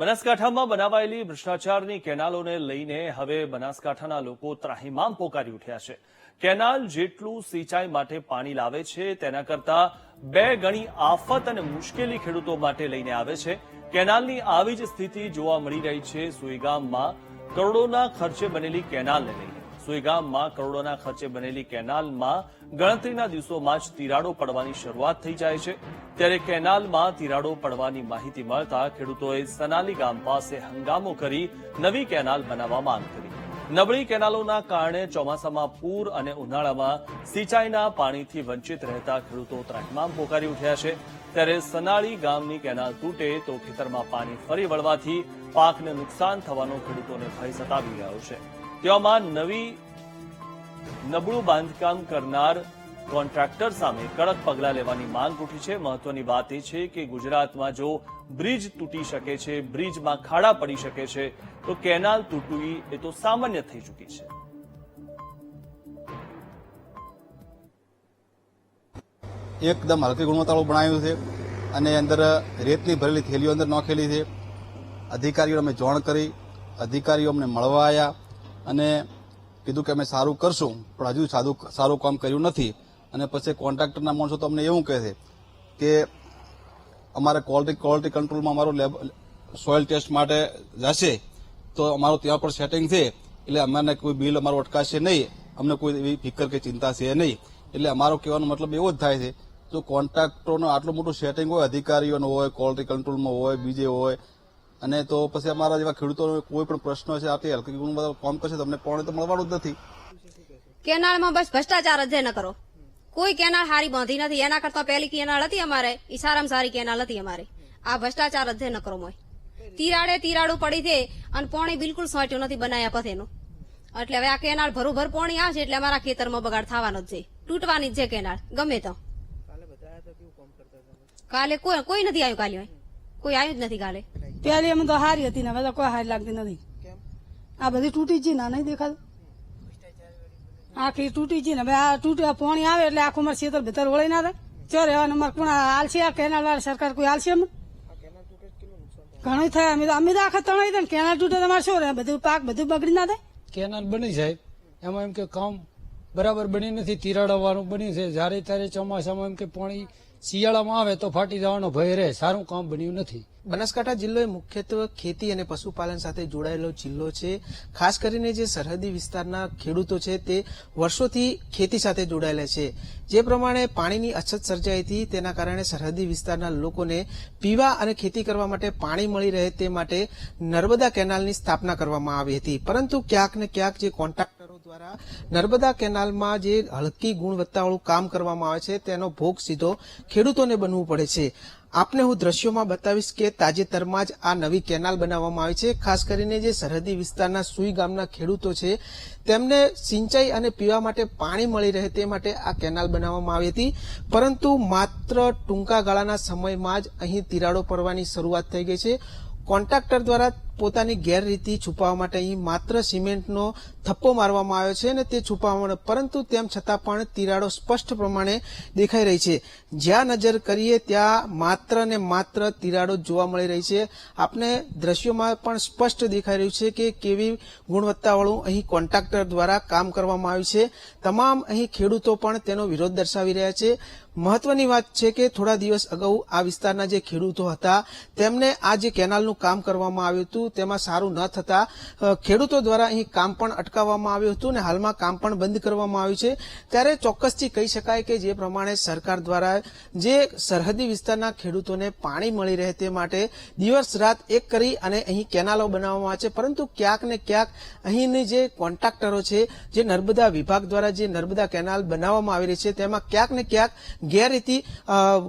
બનાસકાંઠામાં બનાવાયેલી ભ્રષ્ટાચારની કેનાલોને લઈને હવે બનાસકાંઠાના લોકો ત્રાહિમામ પોકારી ઉઠ્યા છે. કેનાલ જેટલું સિંચાઈ માટે પાણી લાવે છે, તેના કરતા બે ગણી આફત અને મુશ્કેલી ખેડૂતો માટે લઈને આવે છે. કેનાલની આવી જ સ્થિતિ જોવા મળી રહી છે સુઈગામમાં. કરોડોના ખર્ચે બનેલી કેનાલને લઈને. સુઈગામમાં કરોડોના ખર્ચે બનેલી કેનાલમાં ગણતરીના દિવસોમાં જ તિરાડો પડવાની શરૂઆત થઈ જાય છે. ત્યારે કેનાલમાં તિરાડો પડવાની માહિતી મળતા ખેડૂતોએ સનાલી ગામ પાસે હંગામો કરી નવી કેનાલ બનાવવા માંગ કરી નબળી કેનાલોના કારણે ચોમાસામાં પૂર અને ઉનાળામાં સિંચાઈના પાણીથી વંચિત રહેતા ખેડૂતો ત્રાટમામ પોકારી ઉઠ્યા છે. ત્યારે સનાળી ગામની કેનાલ તૂટે તો ખેતરમાં પાણી ફરી વળવાથી પાકને નુકસાન થવાનો ખેડૂતોને ભય સતાવી રહ્યો છે. તેવામાં નવી નબળું બાંધકામ કરનાર કોન્ટ્રાક્ટર સામે કડક પગલાં લેવાની માંગ ઉઠી છે. મહત્વની વાત એ છે કે ગુજરાતમાં જો બ્રિજ તૂટી શકે છે, બ્રિજમાં ખાડા પડી શકે છે, તો કેનાલ તૂટવી એ તો સામાન્ય થઈ ચૂકી છે. એકદમ હલકી ગુણવત્તાવાળું બનાવ્યું છે અને અંદર રેતની ભરેલી થેલીઓ અંદર નાખેલી છે. અધિકારીઓ અમે જોણ કરી, અધિકારીઓ અમને મળવા આવ્યા અને કીધું કે અમે સારું કરશું, પણ હજુ સાદું સારું કામ કર્યું નથી. અને પછી કોન્ટ્રાક્ટરના માણસો તો અમને એવું કહે છે કે અમારે ક્વોલિટી ક્વોલિટી કંટ્રોલમાં અમારું લેબ સોઇલ ટેસ્ટ માટે જશે, તો અમારું ત્યાં પણ સેટિંગ છે. એટલે અમારે કોઈ બિલ અમારું અટકાશે નહીં. અમને કોઈ એવી ફિકર કે ચિંતા છે નહીં. એટલે અમારો કહેવાનો મતલબ એવો જ થાય છે, જો કોન્ટ્રાક્ટરનો આટલું મોટું સેટિંગ હોય, અધિકારીઓનું હોય ક્વોલિટી કંટ્રોલમાં હોય, બીજે હોય અને તો પછી અમારા જેવા ખેડૂતોનો કોઈ પણ પ્રશ્ન છે આપી હલકી કામ કરશે તમને પાણી તો મળવાનું જ નથી. કેનાળમાં બસ ભ્રષ્ટાચાર જ ન કરો. કોઈ કેનાળ હારી બાંધી નથી. એના કરતા પહેલી કેનાળ હતી અમારે સારામાં સારી કેનાળ હતી અમારે. આ ભ્રષ્ટાચાર જ ન કરો મોય. તિરાડે તિરાડું પડી છે અને પાણી બિલકુલ સોંટ્યું નથી બનાયા પથેનું. એટલે હવે આ કેનાળ ભરૂભર પોણી પાણી આવશે એટલે અમારા ખેતરમાં બગાડ થવાનો જ છે. તૂટવાની જ છે કેનાળ ગમે તો. કાલે કોઈ કોઈ નથી આવ્યું કાલે કોઈ આવ્યું જ નથી કાલે. પેલી એમ તો હારી હતી ને હવે તો કોઈ હારી લાગતી નથી. આ બધી તૂટી જ ના નહીં દેખાતું. આખી તૂટી જ ને હવે આ તૂટી પાણી આવે એટલે આખું મારે શેતર ભીતર વળી ના થાય. ચો રહેવાનું અમારે કોણ હાલશે? આ કેનાલ વાળા સરકાર કોઈ હાલશે અમે ઘણું થાય? અમે તો અમે તો આખા તણાઈ દે કેનાલ તૂટે તમારે શું રહે? બધું પાક બધું બગડી ના થાય. કેનાલ બની જાય. એમાં એમ કે કામ બરાબર બની નથી. તિરાડવાનું બન્યું છે જ્યારે ત્યારે ચોમાસામાં એમ કે પાણી શિયાળામાં આવે તો ફાટી જવાનો ભય રહે, સારું કામ બન્યું નથી. બનાસકાંઠા જિલ્લો મુખ્યત્વે ખેતી અને પશુપાલન સાથે જોડાયેલો જિલ્લો છે. ખાસ કરીને જે સરહદી વિસ્તારના ખેડૂતો છે, તે વર્ષોથી ખેતી સાથે જોડાયેલા છે. જે પ્રમાણે પાણીની અછત સર્જાઈ હતી, તેના કારણે સરહદી વિસ્તારના લોકોને પીવા અને ખેતી કરવા માટે પાણી મળી રહે તે માટે નર્મદા કેનાલની સ્થાપના કરવામાં આવી હતી. પરંતુ ક્યાંક ને ક્યાંક જે કોન્ટ્રાક્ટરો દ્વારા નર્મદા કેનાલમાં જે હલકી ગુણવત્તાવાળું કામ કરવામાં આવે છે, તેનો ભોગ સીધો ખેડૂતોને બનવું પડે છે. આપને હું દ્રશ્યોમાં બતાવીશ કે તાજેતરમાં જ આ નવી કેનાલ બનાવવામાં આવી છે. ખાસ કરીને જે સરહદી વિસ્તારના સુઈ ગામના ખેડૂતો છે, તેમને સિંચાઈ અને પીવા માટે પાણી મળી રહે તે માટે આ કેનાલ બનાવવામાં આવી હતી. પરંતુ માત્ર ટૂંકા ગાળાના સમયમાં જ અહીં તિરાડો પડવાની શરૂઆત થઈ ગઈ છે. કોન્ટ્રાક્ટર દ્વારા પોતાની ગેરરીતિ છુપાવવા માટે અહીં માત્ર સિમેન્ટનો થપ્પો મારવામાં આવ્યો છે અને તે છુપાવવા પરંતુ તેમ છતાં પણ તિરાડો સ્પષ્ટ પ્રમાણે દેખાઈ રહી છે. જ્યાં નજર કરીએ ત્યાં માત્ર ને માત્ર તિરાડો જોવા મળી રહી છે. આપને દ્રશ્યોમાં પણ સ્પષ્ટ દેખાઈ રહ્યું છે કે કેવી ગુણવત્તાવાળું અહીં કોન્ટ્રાક્ટર દ્વારા કામ કરવામાં આવ્યું છે. તમામ અહીં ખેડૂતો પણ તેનો વિરોધ દર્શાવી રહ્યા છે. મહત્વની વાત છે કે થોડા દિવસ અગાઉ આ વિસ્તારના જે ખેડૂતો હતા, તેમને આ જે કેનાલનું કામ કરવામાં આવ્યું હતું તેમાં સારું ન થતા ખેડૂતો દ્વારા અહીં કામ પણ અટકાવવામાં આવ્યું હતું અને હાલમાં કામ પણ બંધ કરવામાં આવ્યું છે. ત્યારે ચોક્કસથી કહી શકાય કે જે પ્રમાણે સરકાર દ્વારા જે સરહદી વિસ્તારના ખેડૂતોને પાણી મળી રહે તે માટે દિવસ રાત એક કરી અને અહીં કેનાલો બનાવવામાં આવે છે. પરંતુ ક્યાંક ને ક્યાંક અહીંની જે કોન્ટ્રાક્ટરો છે, જે નર્મદા વિભાગ દ્વારા જે નર્મદા કેનાલ બનાવવામાં આવી રહી છે, તેમાં ક્યાંક ને ક્યાંક ગેરરીતિ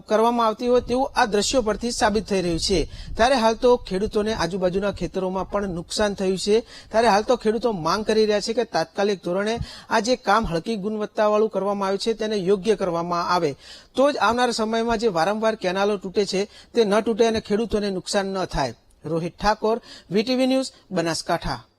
કરવામાં આવતી હોય તેવું આ દ્રશ્યો પરથી સાબિત થઈ રહ્યું છે. ત્યારે હાલ તો ખેડૂતોને આજુબાજુના ખેતરોમાં પણ નુકસાન થયું છે. ત્યારે હાલ તો ખેડૂતો માંગ કરી રહ્યા છે કે તાત્કાલિક ધોરણે આ જે કામ હલકી ગુણવત્તાવાળું કરવામાં આવ્યું છે તેને યોગ્ય કરવામાં આવે. તો જ આવનારા સમયમાં જે વારંવાર કેનાલો તૂટે છે તે ન તૂટે અને ખેડૂતોને નુકસાન ન થાય. Rohit Thakor, VTV news, Banaskantha.